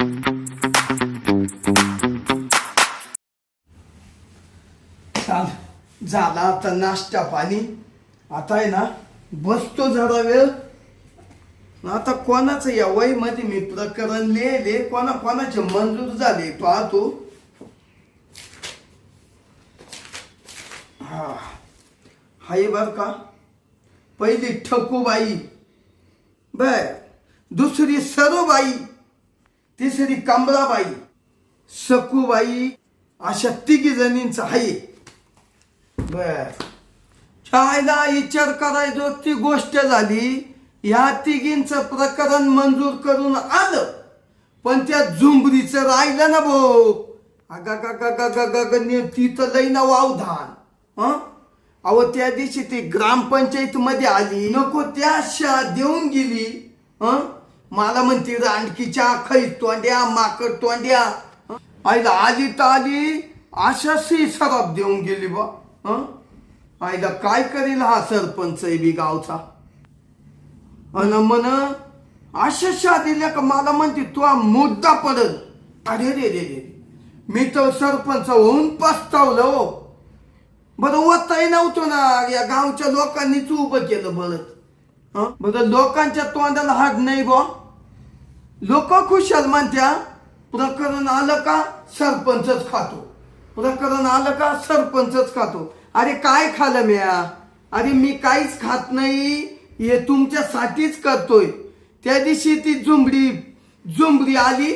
चाल झाला आता नाश्ता पाणी. आता आहे ना बसतो जरा वेळ. आता कोणाचं या वहीमध्ये मी प्रकरण लिहिले कोणा कोणाचे मंजूर झाले पाहतो. हा. हाय बर का? पहिली ठकूबाई. बर. दुसरी सरूबाई. तिसरी कमळाबाई सकूबाई अशा तिघी जणींचा आहे. बर. छायला विचार करायचो ती गोष्ट झाली ह्या तिघींचं प्रकरण मंजूर करून आलं. पण त्या झुंबरीचं राहिलं ना भाऊ. अगा ग गा ती तर लई ना वावधान हं? अहो त्या दिवशी ती ग्रामपंचायत मध्ये आली नको त्या शा देऊन गेली. हं? मला म्हणते रानकीच्या खै तोंड्या माकड तोंड्या. हं? आईला आली तर आली अशाशी सराब देऊन गेली बा. हं? आईला काय करेल हा सरपंच आहे बी गावचा? अन म्हण अशा दिल्या का मला म्हणते तू हा मुद्दा पडत अरे रे रे रे मी तर सरपंच होऊन पस्तावलं हो. बरं होतही नव्हतं ना या गावच्या लोकांनीच उभं केलं बरं बरं लोकांच्या तोंडाला हाड नाही बा. लोक खुशाल म्हणत्या प्रकरण आलं का सरपंचच खातो. प्रकरण आलं का सरपंचच खातो. अरे काय खालं म्या? अरे मी काहीच खात नाही. हे तुमच्यासाठीच करतोय. त्या दिवशी ती झुंबडी झुंबडी आली.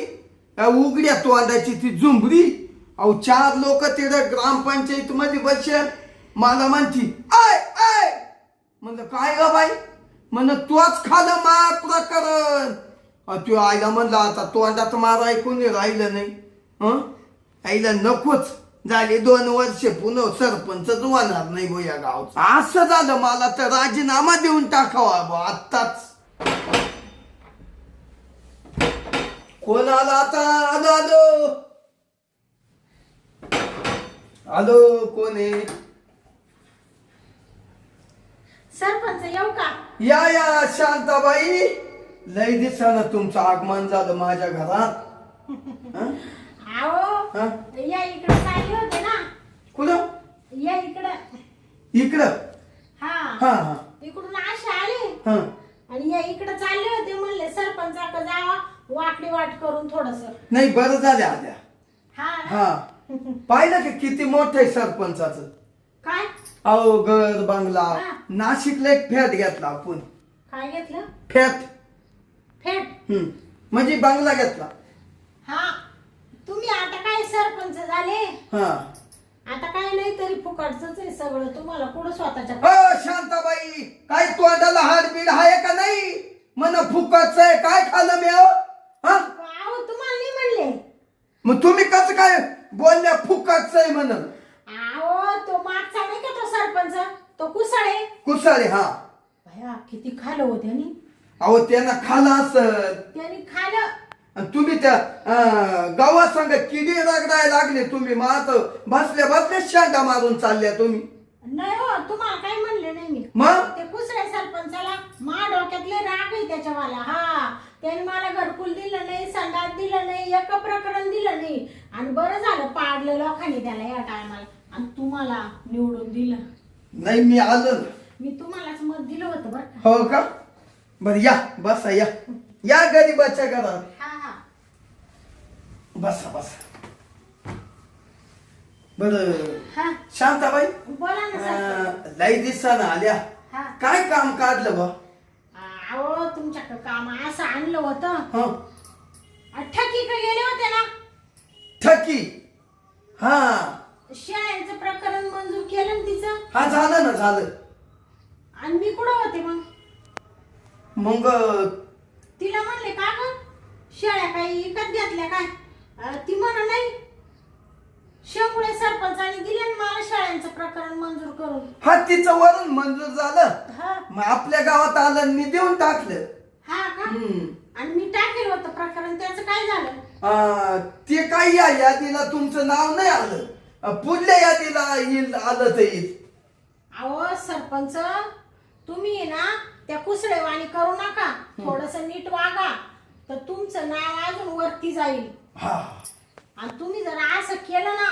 उघड्या तोंडाची ती झुंबडी. अहो चार लोक तिथं ग्रामपंचायत मध्ये बसेल मला म्हणती आय आय. म्हणलं काय ग बाई? म्हण तोच खालं मा प्रकरण. त्यो आईला म्हणलं आता तोंडात मारा ऐकून राहिलं नाही. हं? आईला नकोच. झाले दोन वर्ष पुन्हा सरपंचच होणार नाही गो या गावचं. असं झालं मला तर राजीनामा देऊन टाकावा बा आत्ताच. कोण आला आता? आलो आलो. आलो कोण आहे? सरपंच येऊ का? या या शांताबाई. लय दिवसानं तुमचं आगमन झालं माझ्या घरात. हं? हा? या इकडे चालले होते ना. कुठं? या इकडं. इकडं? हा. हा हा. इकडून आले. हा. आणि या इकडे चालले होते म्हणले सरपंचाकडे जावा वाकडी वाट करून थोडस. नाही बरं झाल्या आल्या हा ना? हा. पाहिलं की किती मोठं आहे सरपंचाचं? काय? अहो घर बंगला. हा. नाशिकला एक फॅट घेतला आपण. काय घेतलं? फॅट हम्म. म्हणजे बंगला घेतला. हा. तुम्ही आता काय सरपंच झाले? हा. आता काय नाही तरी फुकटच आहे सगळं. तुम्हाला कुठं स्वतःच्या अ शांताबाई काय तोंडाला हाडबीड आहे का नाही? मन फुकटच आहे. काय खाल्लं मी अहो? हा? तुम्हाला नाही म्हणले. मग तुम्ही कसं काय बोलल्या फुकटच आहे म्हण? आओ तो मागचा नाही का तो सरपंच? तो कुसाळे. कुसाळे हा. भया किती खाल्लं हो त्यांनी अहो त्यांना खाला असत त्यांनी आणि तुम्ही त्या गावा संग किडी रगडायला लागले तुम्ही. मग आता बसल्या बसल्या शांडा मारून चालल्या तुम्ही. नाही हो तुम्हाला काय म्हणले नाही मी. मग? ते सरपंचाला मा डोक्यातले राग आहे त्याच्यावाला. हा त्याने मला घरकुल दिलं नाही संडास दिलं नाही एक प्रकरण दिलं नाही. आणि बरं झालं पाडलं लोकांनी त्याला या टायमाला आणि तुम्हाला निवडून दिलं. नाही मी आलो ना. मी तुम्हालाच मत दिलं होतं बरं का. हो का? बर या. बसा या. या गरीबाच्या घरात हा हा. बसा बसा. बर. हा. शांताबाई? बोला ना सर अं, लई दिवसानं आल्या. हा. काय काम काढलं बा? अहो तुमच्याकडं काम असं आणलं होतं. हं. ठकी का गेले होते ना? ठकी? हा. शाळेचं प्रकरण मंजूर केलं ना तिचं? हा झालं ना झालं. आणि मी कुठं होते मग? मग तिला म्हणले का ग? शेळ्या काही विकत घेतल्या काय? अं, ती म्हण नाही. शेमुळे सरपंचाने दिले मला शाळांचं प्रकरण मंजूर करून. हा तिचं वरून मंजूर झालं. हा. मग आपल्या गावात आलं आणि मी देऊन टाकलं. हा का? हम्म. आणि मी टाकेल होतं प्रकरण. त्याचं काय झालं? अं, ते काही या यादीला तुमचं नाव नाही आलं? अं, पुढल्या यादीला येईल आलं तर येईल. अहो सरपंच तुम्ही आहे ना त्या कुसळेवाणी करू नका. थोडस नीट वागा. तर तुमचं नाव अजून वरती जाईल. हा. आणि तुम्ही जर असं केलं ना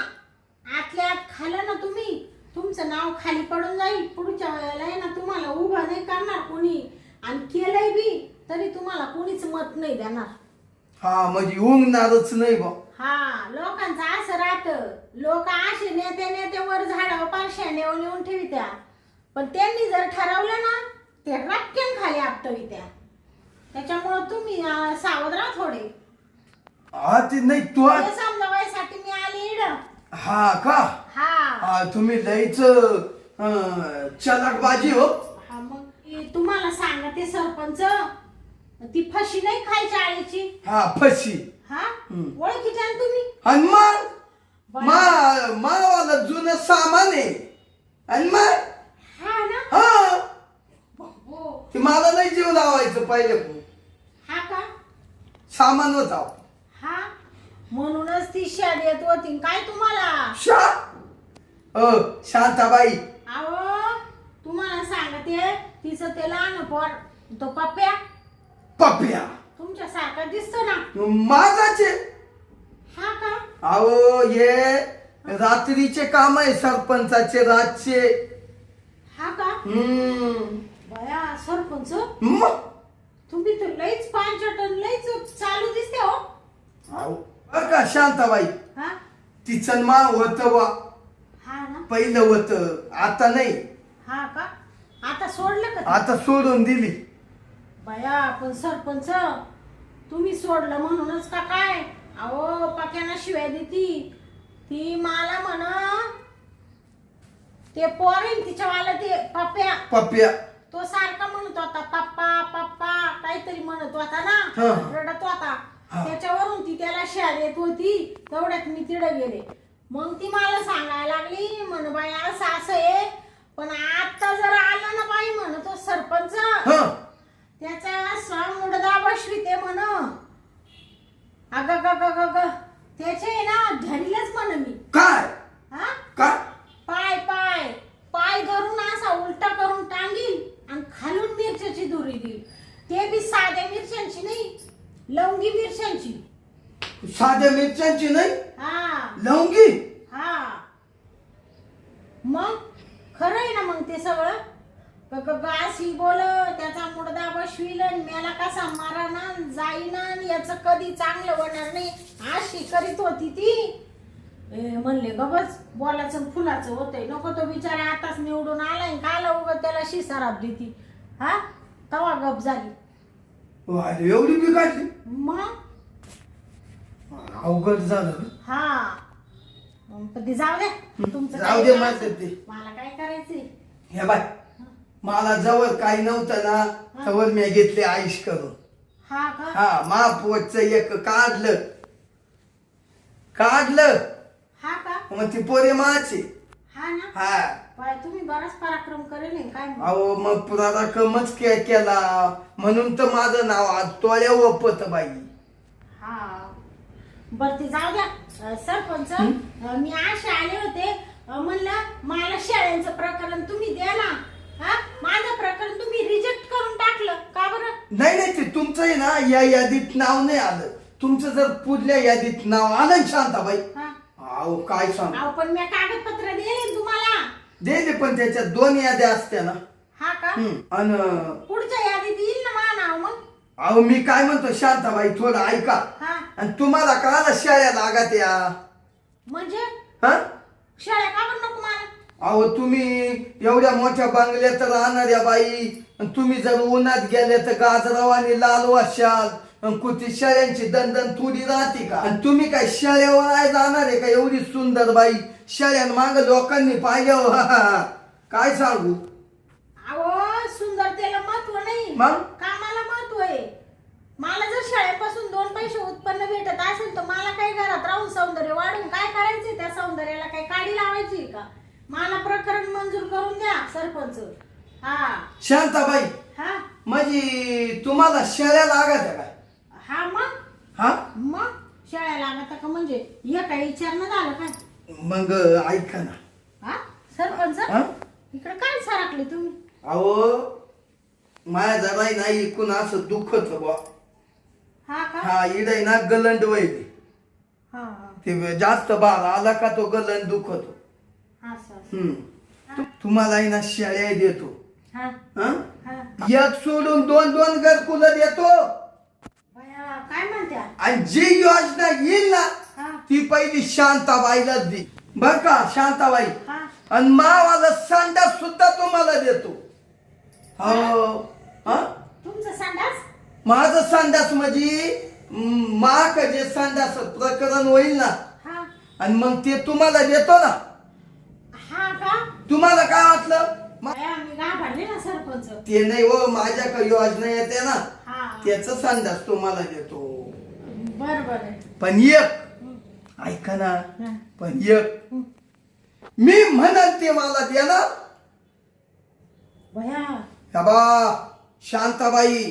आतल्या आत खाल्लं ना तुम्ही तुमचं नाव खाली पडून जाईल. पुढच्या वेळेला आहे ना तुम्हाला उभं नाही करणार कोणी. आणि केलंय बी तरी तुम्हाला कोणीच मत नाही देणार. हा म्हणजे उंगणारच नाही बा. हा लोकांचं असं राहतं. लोक असे नेते नेते वर झाडावर पारश्या नेऊन नेऊन ठेवित्या. पण त्यांनी जर ठरवलं ना ते रक्कम खाली आपटवित्या त्याच्यामुळं तुम्ही अं, सावध राहा थोडे. हा ते नाही तू आ- हे समजावायसाठी मी आली इड. हा का? हा. हा तुम्ही लईच चलाकबाजी हो. हा मग हे तुम्हाला सांगते सरपंच. ती फशी नाही खायची आळीची. हा फशी. हा? हम्म. ओळखीच्या ना तुम्ही? बरं. मा मावाला जुनं सामान आहे. मग? हा ना? हो. ते मला नाही जीव लावायचं पहिले हा का? सामान होता हा? म्हणूनच ती शाद येत होती. काय तुम्हाला? शा अ शांताबाई. अहो तुम्हाला सांगते तिचं ते लहान पोर तो पप्प्या. पप्या तुमच्या सारखा दिसतो ना. माझाचे. हा का? अहो हे रात्रीचे काम आहे सरपंचाचे रातचे. हा का? हम्म. बया सरपंच? मग? तुम्ही तर लईच पांचट आणि लईच चालू दिसते हो. अहो, बरं का शांताबाई? हा? तिचं मा होत वा. हा ना. पहिलं होत आता नाही. हा का? आता सोडलं का? आता सोडून दिली. बया पण सरपंच तुम्ही सोडलं म्हणूनच का काय? अहो पक्याना शिवाय देती. ती मला म्हण ते पोरीन तिच्यावाला ते पप्प्या. पप्या तो सारखा म्हणत होता पप्पा पप्पा काहीतरी म्हणत होता हा. ना रडत होता. हा. त्याच्यावरून ती त्याला शाळ येत होती तेवढ्यात मी तिडे गेले. मग ती मला सांगायला लागली म्हण बाई असं असं आहे पण आता जर आला ना बाई म्हण तो सरपंच. ह. त्याचा स्वामुडदा बसविते म्हण. अग ग ग ग ग त्याचे ना धरीलच म्हण मी. काय? हा? काय? खालून मिरच्याची दुरी देईल. ते बी साध्या मिरच्यांची नाही लवंगी मिरच्यांची. साध्या मिरच्यांची नाही? हा. लवंगी? हा. मग खरं आहे ना मग ते सगळं? अशी बोल त्याचा मुडदा बसविल मेला कसा माराना जाईना आणि याचं कधी चांगलं होणार नाही अशी करीत होती ती. ए, म्हणले गबच बोलाचं आणि फुलाचं होतंय. नको तो बिचारा आताच निवडून आलाय काला उगत त्याला शिसाराप देती. हा? तवा गप झाली. अरे एवढी मग? अवघड झालं. हा. मग पण ते जाऊ दे. तुमचं जाऊ काय दे माझं. ते. मला काय करायचंय? हे बाय. मला जवळ काही नव्हतं ना तवर मी घेतले आईश करून. हा का? हा महापोटचं एक काढलं. काढलं. हा का? मग ती पोरे माचे. हा ना? हा. बाय तुम्ही बराच पराक्रम करेल हे काय? अहो मग के केला. म्हणून तर माझं नाव आज तोळ्या वपत बाई. हा. बर ते जाऊ द्या. अं, सरपंच अं, मी असे आले होते. अं, म्हणलं मला शाळेचं प्रकरण तुम्ही द्या ना. हा? माझं प्रकरण तुम्ही रिजेक्ट करून टाकलं. का बरं? नाही नाही ते तुमचं आहे ना या यादीत नाव नाही आलं. तुमचं जर पुढल्या यादीत नाव आलं ना शांताबाई. हा. अहो काय सांग? अहो पण मी कागदपत्र दे पण त्याच्यात दोन याद्या असत्या ना. हा का? आणि पुढच्या यादीत येईल ना मा नाव मग? अहो मी काय म्हणतो शांताबाई थोडं ऐका. हा. आणि तुम्हाला कळाला शाळ्या लागत या? म्हणजे? हा? शाळा का बरं नको मला अहो तुम्ही एवढ्या मोठ्या बंगल्यात राहणाऱ्या बाई. आणि तुम्ही जर उन्हात गेले तर गाजराव आणि लाल वाशाल. आणि कुठे शाळ्यांची दंदन थोडी राहते का? आणि तुम्ही काय शाळेवर आहे जाणार आहे का एवढी सुंदर बाई? शाळ्यान माग लोकांनी पाहिजे. काय सांगू? अहो सुंदरतेला महत्त्व नाही. मग? कामाला महत्त्व आहे. मला जर शाळेपासून दोन पैसे उत्पन्न भेटत असेल तर मला काही घरात राहून सौंदर्य वाढून काय करायचंय? त्या सौंदर्याला काही काढी लावायची का? मला प्रकरण मंजूर करून द्या सरपंच. हा. शांताबाई हा? म्हणजे तुम्हाला शाळ्या लागत आहे काय? हा मग? हा? मग? शाळा लागत का म्हणजे? हे काही विचारणं झालं काय मग ऐका ना. हा? सरपंच? हा? इकडे काय सरकले तुम्ही? अहो माझ्या जरा नाही ऐकून असं दुखत बा हा का? हा इडे ना गलंड वैले हा हा. ते जास्त बाळ आला का तो गलंड दुखतो असं. हम्म. तु- तुम्हाला आहे ना शेळ्या देतो. हा. हं? हा. एक सोडून दोन दोन घरकुल देतो. बया काय म्हणत्या? आणि जी योजना येईल ना हा ती पहिली शांताबाईलाच दे. बर का शांताबाई? आणि मावाला संडास सुद्धा तुम्हाला देतो. हो हा? तुमचं संडास माझं संडास म्हणजे माक जे संडास प्रकरण होईल ना हा. आणि मग ते तुम्हाला देतो ना. हा का? तुम्हाला काय वाटलं? मा- बया मी घाबरले ना सरपंच. ते नाही हो माझ्याकडे योजना येते ना. हा. त्याच संडास तुम्हाला देतो. बर बर. पण एक ऐका ना. पण एक. मी म्हणत ते मला देणार. हा बा शांताबाई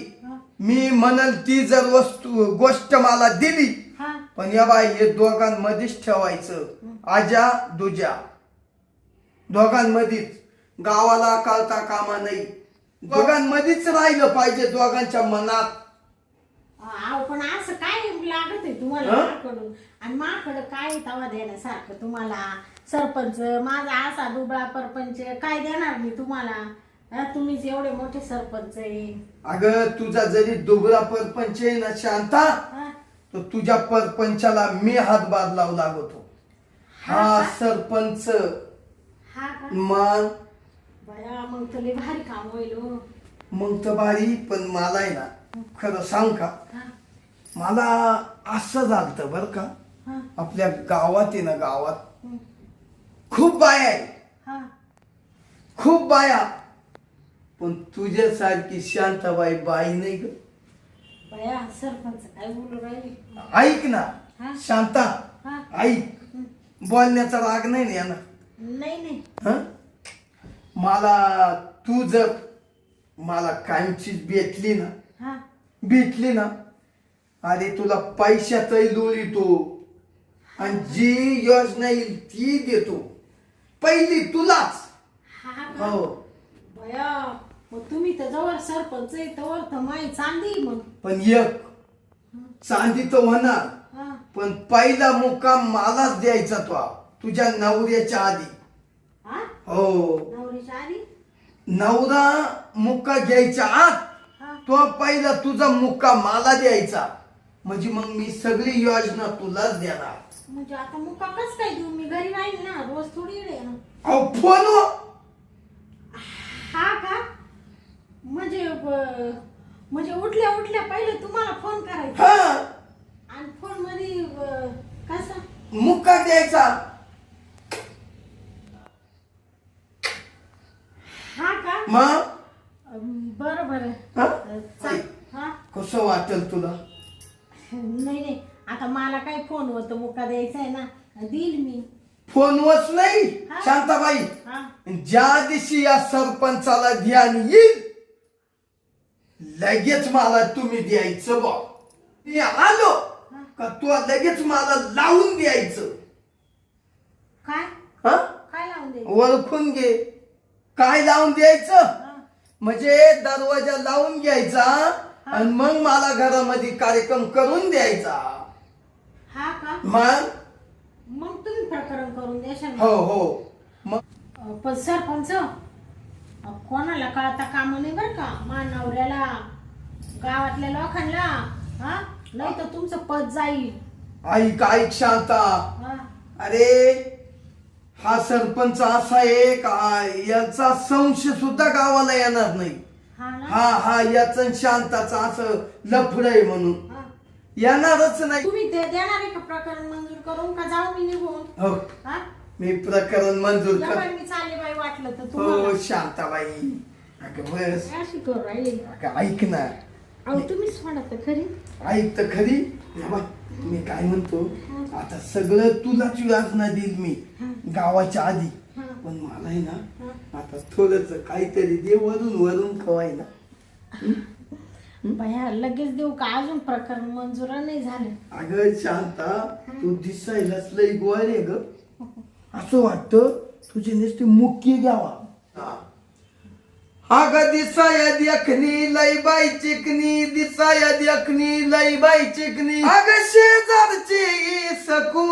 मी म्हणल ती जर वस्तू गोष्ट मला दिली हा. पण या बाई हे दोघांमध्येच ठेवायचं. आजा दुजा. दोघांमध्येच. गावाला कळता कामा नाही. दोघांमध्येच राहिलं पाहिजे दोघांच्या मनात. अहो पण असं काय लागत आहे तुम्हाला हं? माकडून? आणि माकड काय तवा देण्यासारखं तुम्हाला? सरपंच माझा असा दुबळा परपंच काय देणार मी तुम्हाला? हं, तुम्हीच एवढे मोठे सरपंच आहे. अगं तुझा जरी दुबळा परपंच आहे ना शांता हं? तर तुझ्या परपंचाला मी हातभार लावू लागतो. हा सरपंच. हा का? बया मग तुला भारी काम होईल हो. मग तर भारी पण मला आहे ना खरं सांग का? मला असं झालं बर का. आपल्या गावात आहे ना गावात. खूप बाया आहे. खूप बाया. पण तुझ्यासारखी शांताबाई बाई नाही ग. बया सरपंच काय बोलू राहिले? ऐक ना? शांता? ऐक. बोलण्याचा राग नाही ना यानं. नाही नाही. हं? मला तू जर मला कायमचीच भेटली ना भेटली ना अरे तुला पैशाचाही लोळीतो आणि जी योजना येईल ती देतो. पहिली तुलाच. हा का? हो. मग तुम्ही तर जवळ सरपंच आहे तवर तर माई चांदी मग. पण एक चांदी तर होणार. हा. पण पहिला मुक्काम मलाच द्यायचा तो. तुझ्या नवऱ्याच्या आधी. हा? हो. नवरीच्या आधी? नवरा मुक्का घ्यायच्या आत तो पहिला तुझा मुक्का मला द्यायचा. म्हणजे मग मी सगळी योजना तुलाच देणार. म्हणजे आता मुका कस काय देऊ? मी घरी राहील ना रोज थोडी येडे ना. अहो फोन हा. का? म्हणजे ब- म्हणजे उठल्या उठल्या पहिले तुम्हाला फोन करायचा. हा. आणि फोनमध्ये ब- कसा? मुक्का द्यायचा. हा का? मग? बरं बरं. हा? हा. कसं वाटेल तुला? नाही नाही. आता मला काय फोन होतं मुका द्यायचा आहे ना. देईल मी. फोनवरच नाही? शांताबाई. हा. ज्या दिवशी या सरपंचाला ध्यान येईल लगेच मला तुम्ही द्यायचं बा मी आलो का तू लगेच मला लावून द्यायचं? काय? हा? काय लावून द्यायचं? ओळखून घे. काय लावून द्यायचं. म्हणजे दरवाजा लावून घ्यायचा आणि मग मला घरामध्ये कार्यक्रम करून द्यायचा. हा का? मग? मग तुम्ही प्रकरण करून द्याल हो हो. मग? पण सरपंच अं, कोणाला कळता काम नाही बरं का? मानवऱ्याला गावातल्या लोकांना हा? नाही तर तुमचं पद जाईल. ऐक ऐक शांता? हा. अरे हा सरपंच असा आहे का याचा संशय सुद्धा गावाला येणार नाही. हा ना? हा हा याच शांताचा असं लफड आहे म्हणून. हा. येणारच नाही. तुम्ही ते देणार आहे का प्रकरण मंजूर करून? का जाऊ मी निघून? हो. हा? मी प्रकरण मंजूर या कर बाई मी चालले बाई वाटलं तर हो तुम्हाला. शांताबाई. अगं बस. काय अशी करू राहिली. अगं ऐक ना. अहो म्हणत खरी. ऐक तर खरी. हे बघ, मी काय म्हणतो आता सगळं तुलाच योजना देईल मी गावाच्या आधी. पण मला आहे ना आता थोडस काहीतरी दे वरून वरून खवाय ना बाया लगेच देऊ का? अजून प्रकरण मंजूर नाही झालं. अगं शांता तू दिसायलाच लई गोळ रे ग. असं वाटतं तुझी नुसती मुक्की घ्यावा. हा. अग दिसाया देखणी लई बाई चिकनी. दिसाया देखणी लई बाई चिकनी. अग शेजारची सकू.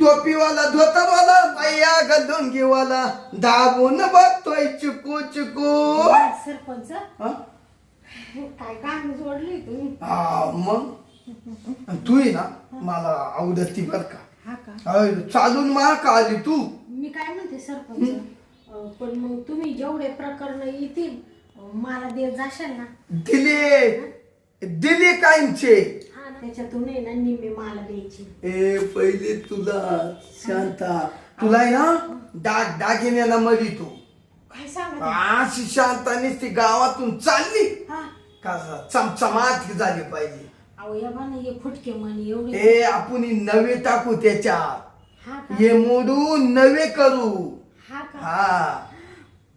टोपीवाला धोतरवाला बाई अग लुंगीवाला दाबून बघतोय चुकू चुकू. सरपंच? हा? काय काम जोडली तुम्ही? हा, मग? तू आहे ना मला आवडती बर का. हा का? अय, चालून मा का आली तू? मी काय म्हणते सरपंच? पण मग तुम्ही जेवढे प्रकरण येतील मला देत जाशाल ना? दिले! दिले कायमचे! हा ना. त्याच्यातून आहे ना निम्मे मला द्यायची. ए पहिले तुला शांता. तुला आहे ना डाग दागिन्याला मरी तू. काय सांगत अशी ती गावातून चालली. हा. का चमचमात झाली पाहिजे. अहो या बा ना हे फुटके म्हणे एवढे. ए आपण नवे टाकू त्याच्यात. हा का? हे मोडून नवे करू. हा का? हा.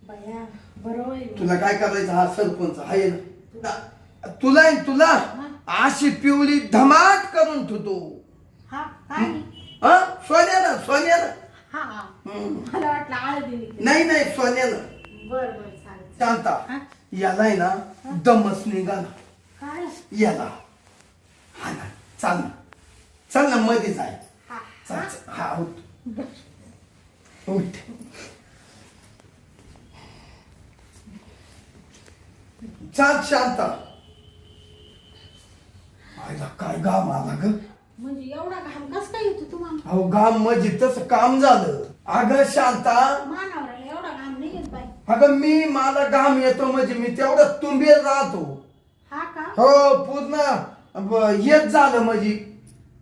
बया बरोबर आहे. तुला काय करायचं? हा सरपंच आहे ना. तुला? तुला आहे ना तुला अशी पिवळी धमाट करून ठेवतो. हा काय? हा? हा? हा. हम्म. मला वाटलं नाही नाही सोन्यानं बर बर चालेल शांता? याला आहे ना दमच निघाला. काय? याला. हा ना चाल ना. चल ना मध्ये जाय हा. चल हा? चल. हा उठ. चाल शांता. आईला काय गाम आला ग? म्हणजे एवढा घाम कस काय येतो तुम्हाला? अहो गाम म्हणजे तसं काम झालं. अगं शांता. मानावराला एवढा घाम नाही येत बाई. अगं मी मला घाम येतो म्हणजे मी तेवढं तुंबेल राहतो. हा का? हो पूर्ण ब- हेच झालं म्हणजे.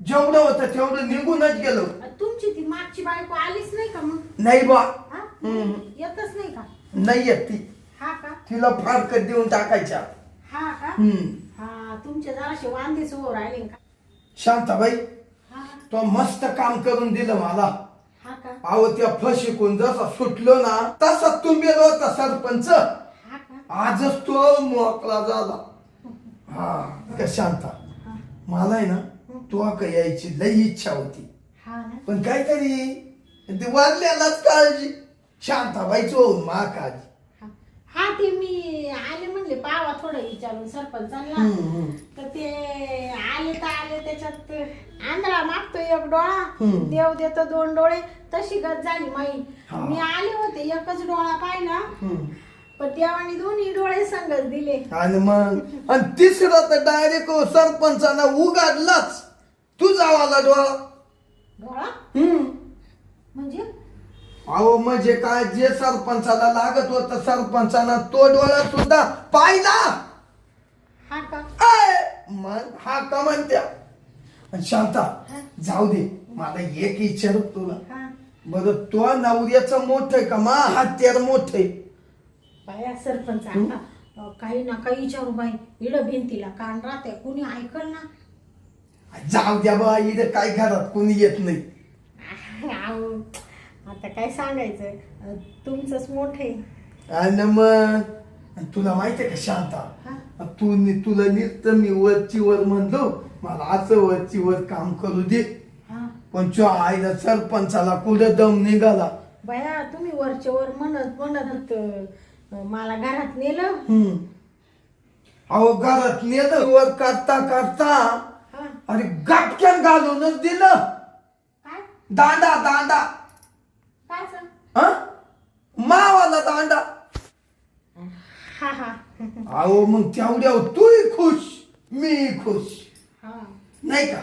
जेवढं होतं तेवढं निघूनच गेलो. तुमची ती मागची बायको आलीच नाही का मग? नाही बा. हा? हम्म. येतच नाही का? नाही येत ती. हा का? तिला फारकत देऊन टाकायच्या. हा का? हम्म. हा तुमचे जराशे वांदेच उभं राहिले का? शांताबाई हा. तो मस्त काम करून दिलं मला. हा का? अहो त्या फशिकून जसा सुटलो ना तसा तुंबेल होता सरपंच. हा का? आजच तो मोकळा झाला. हा का शांता? मला आहे ना तो का यायची लई इच्छा होती. हा ना. पण काहीतरी ते वाजल्यालाच काळजी. शांताबाईच होऊन मा काळजी हा. हा ते मी आले म्हणले पावा थोडं विचारून सरपंचांना. हम्म, हम्म. तर ते आले तर आले त्याच्यात आंधळा मागतो एक डोळा. हम्म. देव देतो दोन डोळे. तशी गत झाली माई. हा. मी आले होते एकच डोळा पाहिला. हम्म. पण देवाने दोन्ही डोळे संगच दिले. आणि मग आणि तिसरा तर डायरेक्ट सरपंचाला उगाडलाच. तुझा वाला डोळा. हम्म. म्हणजे? अहो म्हणजे काय जे सरपंचाला लागत होत सरपंचानं तो डोळा सुद्धा पाहिला. हा का? आय! मग हा का म्हणत्या? आणि शांता. जाऊ दे मला एक विचार तुला. हा. बरं तो नवऱ्याचं मोठ आहे का? मा हत्यार मोठ आहे. बाया सरपंच आता अं, काही ना काही विचारू बाई. इड भिंतीला कान राहते कुणी ऐकल ना? जाऊ द्या बा इथं काय घरात कोणी येत नाही. आता काय सांगायचं? अं, तुमचंच मोठ आहे. आणि मग आणि तुला माहितीये का शांता? तू नि- तुला नुसत मी वरची वर म्हणलो मला असं वरची वर काम करू दे. हा. पण चो आईला सरपंचाला कुठं दम निघाला? बया तुम्ही वरच्या वर म्हणत म्हणत अं, मला घरात नेलं. हम्म. अहो घरात नेलं वर करता करता अरे गपक्यान घालूनच दिलं. काय? दांडा दांडा. काय हा? मावाला दांडा. हा हा. अहो मग तेवढ्या तूही खुश मी खुश. हा. नाही का?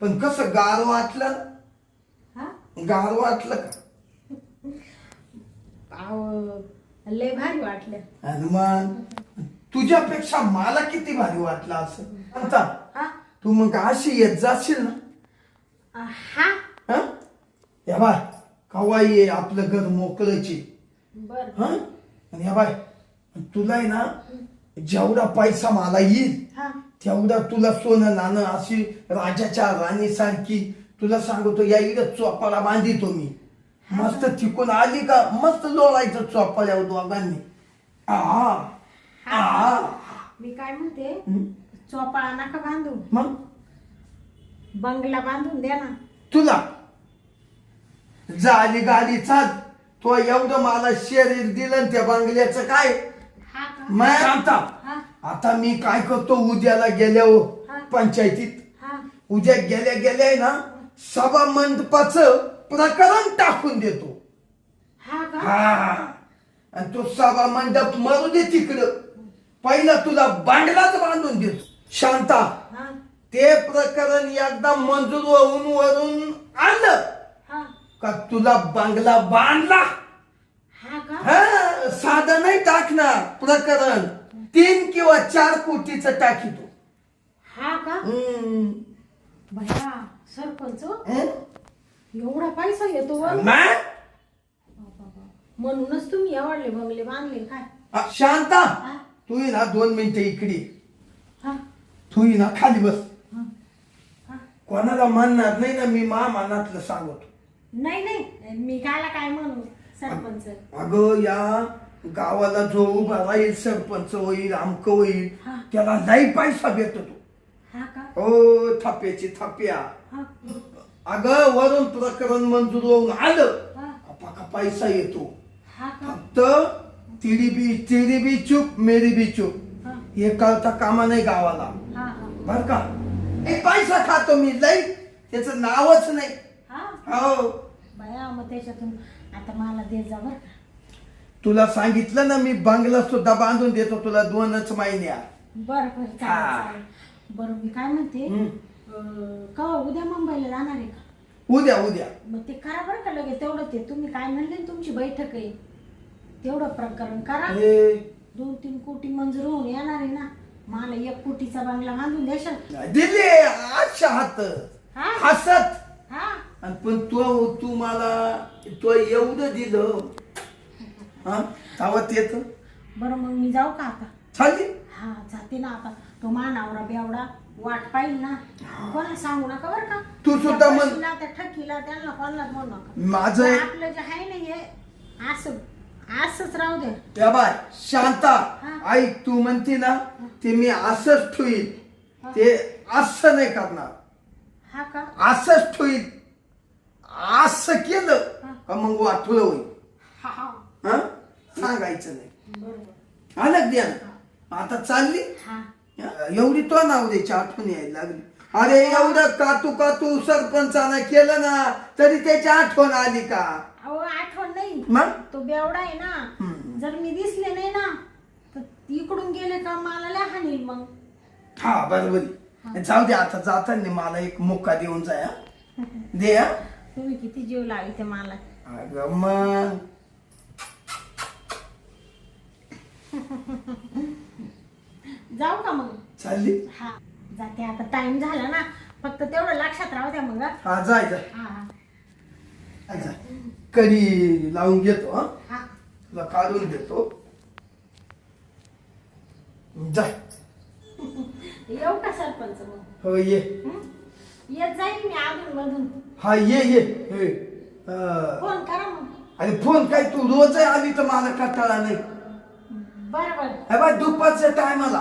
पण कसं गार वाटलं? हा? गार वाटलं का? अहो, लय भारी वाटलं. मग तुझ्यापेक्षा मला किती भारी वाटलं असं. आता हा? तू मग अशी येत जाशील ना? हा हा? या बाय कवाई ये आपलं घर मोकळची. बर. हा? आणि या बाय तुला आहे ना जेवढा पैसा मला येईल हा. तेवढा तुला सोनं नाणं अशी राजाच्या राणीसारखी तुला सांगतो या इकडे चोपाला बांधितो मी. मस्त तिकून आली का मस्त लोळायचं चोपाल्यावर दोघांनी. आ आ मी काय म्हणते? चोपाळा नका बांधू मग? बंगला बांधून द्या ना. तुला? झाली गाडी चाल. तो एवढं मला शरीर दिलं त्या बंगल्याचं काय? हा का? मग? शांता. हा. आता मी काय करतो उद्याला गेल्यावर? हा. पंचायतीत. हा. उद्या गेल्या गेल्या आहे ना सभा मंडपाचं प्रकरण टाकून देतो. हा का? हा. आणि तो सभा मंडप मरू दे तिकडं. पहिला तुला बांगलाच बांधून देतो. शांता. हा. ते प्रकरण एकदा मंजूर होऊन वरून आलं हा. का तुला बांगला बांधला? हा का? हा साधं नाही टाकणार प्रकरण. तीन किंवा चार कोटीचं टाकीतो हा का? हम्म. भया सरपंच. हं? एवढा पैसा येतो वर? म्हणूनच तुम्ही आवडले बंगले बांधले काय? शांता. हा. तू ये ना दोन मिनिटं इकडे ये. हा तू ना खाली बस. हा. हा. कोणाला म्हणणार नाही ना मी मा मनातलं सांगतो. नाही नाही. मी कायला काय म्हणू? सरपंच. अगं या गावाला जो उभा राहील सरपंच होईल आमक होईल हा. त्याला लई पैसा भेटतो हा का? ओ थप्प्याची थप्प्या हा. अगं वरून प्रकरण मंजूर होऊन आलं. हा. का पैसा येतो? हा का? फक्त तिरी बी तिरी बी चूप मेरी बी चूप हा हे कळता कामा नाही गावाला। बर का? एक पैसा खातो मी लई। त्याचं नावच नाही। हा? हो। बया मग त्याच्यातून आता मला दे जा बरं तुला सांगितलं ना मी बंगला सुद्धा बांधून देतो तुला दोनच महिन्या. बरं बरं हा. चालेल. बरं मी काय म्हणते का उद्या मुंबईला जाणार आहे का? उद्या उद्या. मग ते करा बरं का लगेच तेवढं ते. तुम्ही काय म्हणले ना तुमची बैठक आहे. तेवढं प्रकरण करा. हे दोन तीन कोटी मंजूर होऊन येणार आहे ना. मला एक कोटीचा बंगला बांधून देशाल. दिले. आजच्या हात. हा? हसत. हा? आणि पण तू तू मला तो एवढं दिलं. हा? धावत येत? बरं मग मी जाऊ का आता? चालली? हा जाते ना आता. तो मानावरा बेवडा वाट पाहिल ना. कोणाला सांगू नका बरं का? तू सुद्धा त्या म्हण- पशीला, त्या ठकीला त्यांना कोणाला म्हणू नका. माझं एक- आपलं जे आहे ना हे असं असंच राहू दे. त्या बाय शांता. ऐक तू म्हणते ना ते मी असंच ठेवील ते असं नाही करणार. हा का? असंच असं केलं. का मग वाटलं होईल? हा हा. हा? सांगायचं नाही. बरोबर आलं. द्या आता चालली? हा. एवढी तो नाव द्यायची आठवण यायला लागली. अरे एवढं कातू कातू सरपंचानं केलं ना तरी त्याची आठवण आली का? मग? तो बेवडा आहे ना. हम्म. जर मी दिसले नाही ना तर इकडून गेले का मला लय हानील मग. हा बरोबर जाऊ दे आता जाताना मला एक मुक्का देऊन जाय हा. दे हा. तुम्ही किती जीव लावी ते मला. अगं मग. जाऊ का मग? चालली. हा. जाते आता टाइम झाला ना. फक्त तेवढं लक्षात राहू द्या मग हा. हा जाय जाय हा हा. जाय कधी लावून घेतो हा? तुला काढून येऊ का सरपंच मग. हो ये. हं? येत जाईल मी अजून मधून. हा ये ये हे. अं, फोन करा मग. अरे फोन काय तू रोज आली तर मला कंटाळा नाही. बरं बरं हे बघ दुपारच्या टायमाला.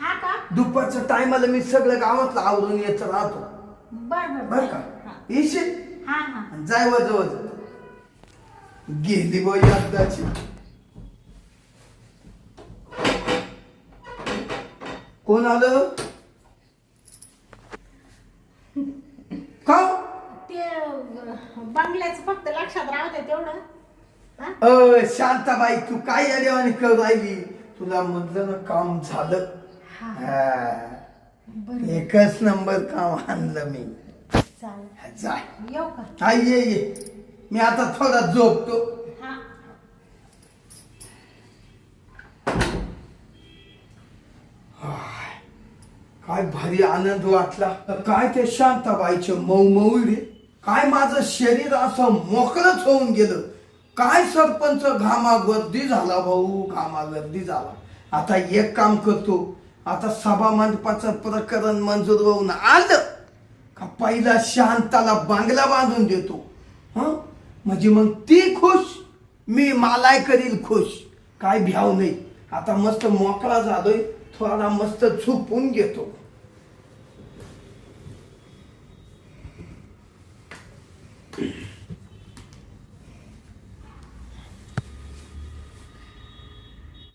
हा का? दुपारच्या टायमाला मी सगळं गावातलं आवरून येत राहतो. बरं बरं बर. का हा. येशील? हा हा. आणि जाय वज वज गेली बो एकदाची कोण आलं का ते अं, बंगल्याचं फक्त लक्षात राहू द्या तेवढं. हा? अ शांताबाई तू काय आली आणि कळ राहिली? तुला म्हटलं ना काम झालं. हा. हा. बरं. एकच नंबर काम आणलं मी. चालेल. जाय येऊ का? ये ये. मी आता थोडा झोपतो. हा. काय भारी आनंद वाटला. काय ते शांताबाईचे मऊ मऊ रे? काय माझं शरीर असं मोकळच होऊन गेलं? काय सरपंच घामागर्दी झाला भाऊ घामागर्दी झाला. आता एक काम करतो. आता सभा मंडपाचं प्रकरण मंजूर होऊन आलं का पहिला शांताला बांगला बांधून देतो. हं? म्हणजे मग ती खुश मी मालाय करील खुश. काय भ्याव नाही. आता मस्त मोकळा झालोय थोडा मस्त झुपून घेतो.